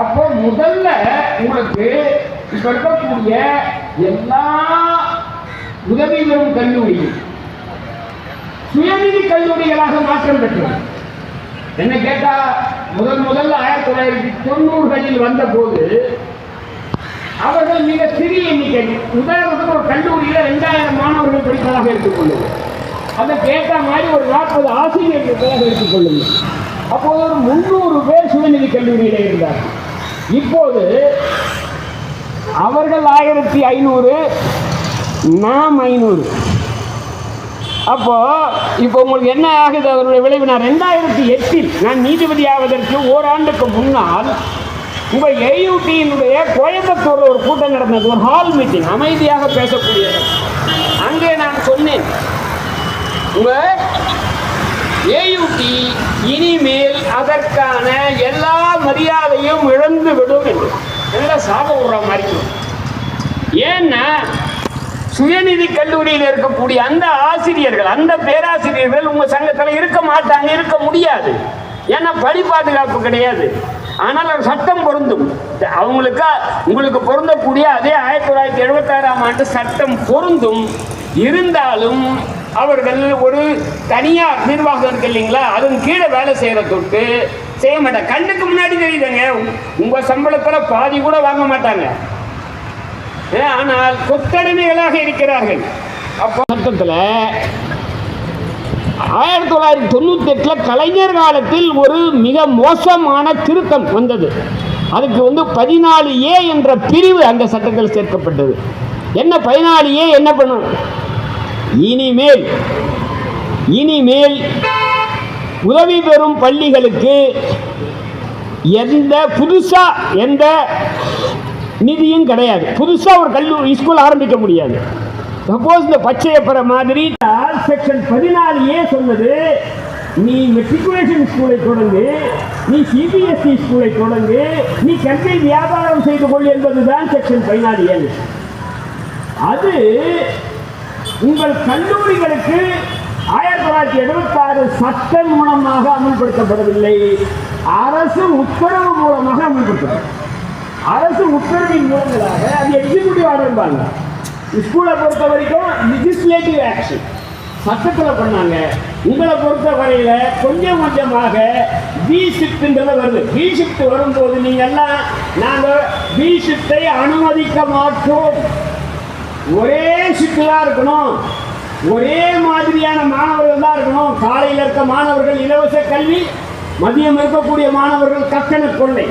அப்போ முதல்ல உங்களுக்கு இப்ப இருக்கக்கூடிய எல்லா உதவி பெறும் கல்லூரியும் சுயநிதி கல்லூரிகளாக மாற்றம் பெற்றது. என்ன கேட்டா முதல் முதல்ல ஆயிரத்தி தொள்ளாயிரத்தி தொண்ணூறுகளில் வந்த போது அவர்கள் மிக சிறிய எண்ணிக்கை உதாரணத்துக்கு ஒரு கல்லூரியில் ரெண்டாயிரம் மாணவர்கள் படிப்பதாக எடுத்துக்கொள்ளுங்கள் அதற்கு ஏற்ற மாதிரி ஒரு நாற்பது ஆசிரியர்கள் இருப்பதாக எடுத்துக்கொள்ளுங்கள் அப்போது ஒரு முந்நூறு பேர் சுயநிதி கல்லூரியில் இருந்தார்கள். இப்போது அவர்கள் ஆயிரத்தி ஐநூறு நாம் ஐநூறு. அப்போ இப்போ உங்களுக்கு என்ன ஆகுது? அதனுடைய விளைவு நான் ரெண்டாயிரத்தி எட்டில் நான் நீதிபதி ஆவதற்கு ஓராண்டுக்கு முன்னால் உங்க ஏயூடியினுடைய கோயம்புத்தூர்ல ஒரு கூட்டம் நடந்தது ஒரு ஹால் மீட்டிங் அமைதியாக பேசக்கூடியது. அங்கே நான் சொன்னேன் உங்க காட்டி இனிமேல் அதற்கான எல்லா மரியாதையும் இழந்து விடும் என்று. நல்லா சாப விடுற மாதிரி இருக்கும். ஏன்னா சுயநிதி கல்லூரியில் இருக்கக்கூடிய அந்த ஆசிரியர்கள் அந்த பேராசிரியர்கள் உங்க சங்கத்தில் இருக்க மாட்டாங்க இருக்க முடியாது. ஏன்னா பணி பாதுகாப்பு கிடையாது. ஆனால் சட்டம் பொருந்தும். அவங்களுக்கு உங்களுக்கு பொருந்தக்கூடிய அதே ஆயிரத்தி தொள்ளாயிரத்தி எழுபத்தாறாம் ஆண்டு சட்டம் பொருந்தும். இருந்தாலும் அவர்கள் ஒரு தனியார் நிர்வாகம் இருக்கு இல்லைங்களா? அதன் கீழே வேலை செய்யற தொட்டு செய்ய மாட்டாங்க. கண்ணுக்கு முன்னாடி தெரியுதுங்க. உங்க சம்பளத்தில் பாதி கூட வாங்க மாட்டாங்க. ஆனால் கொத்தடிமைகளாக இருக்கிறார்கள். அப்போ மொத்தத்தில் ஆயிரத்தி தொள்ளாயிரத்தி தொண்ணூத்தி எட்டில் கலைஞர் காலத்தில் ஒரு மிக மோசமான திருத்தம் வந்தது. அதுக்கு வந்து பதினாலு ஏ என்ற பிரிவு அந்த சட்டத்தில் சேர்க்கப்பட்டது. என்ன பதினாலு ஏ என்ன பண்ணும்? இனிமேல் இனிமேல் உதவி பெறும் பள்ளிகளுக்கு எந்த புதுசா எந்த நிதியும் கிடையாது. புதுசா ஒரு கல்லூரி ஸ்கூல் ஆரம்பிக்க முடியாது. சப்போஸ் இந்த பச்சையப்பற மாதிரி செக்ஷன் பதினாலு ஏ சொன்னது நீ மெட்ரிகுலேஷன் ஸ்கூலை தொடங்கு நீ சிபிஎஸ்சி ஸ்கூலை தொடங்கு நீ கல்வி வியாபாரம் செய்து கொள் என்பதுதான் செக்ஷன் பதினாலு ஏழு அது உங்கள் கல்லூரிகளுக்கு ஆயிரத்தி தொள்ளாயிரத்தி எழுபத்தி ஆறு சட்டம் மூலமாக அமல்படுத்தப்படவில்லை. அரசு உத்தரவு மூலமாக அமல்படுத்தப்படும் அரசு உத்தரவின் மூலங்களாக அது எக்ஸிக்யூட்டிவ் ஆர்டர்பாங்க ஸ்கூலை பொறுத்த வரைக்கும் லெஜிஸ்லேட்டிவ் ஆக்ஷன் சட்டத்தில் பண்ணாங்க. உங்களை பொறுத்த வரையில் கொஞ்சம் கொஞ்சமாக பி ஷிஃப்ட்ன்றது வருது. பி ஷிஃப்ட் வரும்போது நீங்கள் எல்லாம் நாங்கள் பி ஷிஃப்டை அனுமதிக்க மாட்டோம். ஒரே ஷிஃப்ட் இருக்கணும். ஒரே மாதிரியான மாணவர்கள் தான் இருக்கணும். காலையில் இருக்க மாணவர்கள் இலவச கல்வி மதியம் இருக்கக்கூடிய மாணவர்கள் கட்டண கொள்ளை.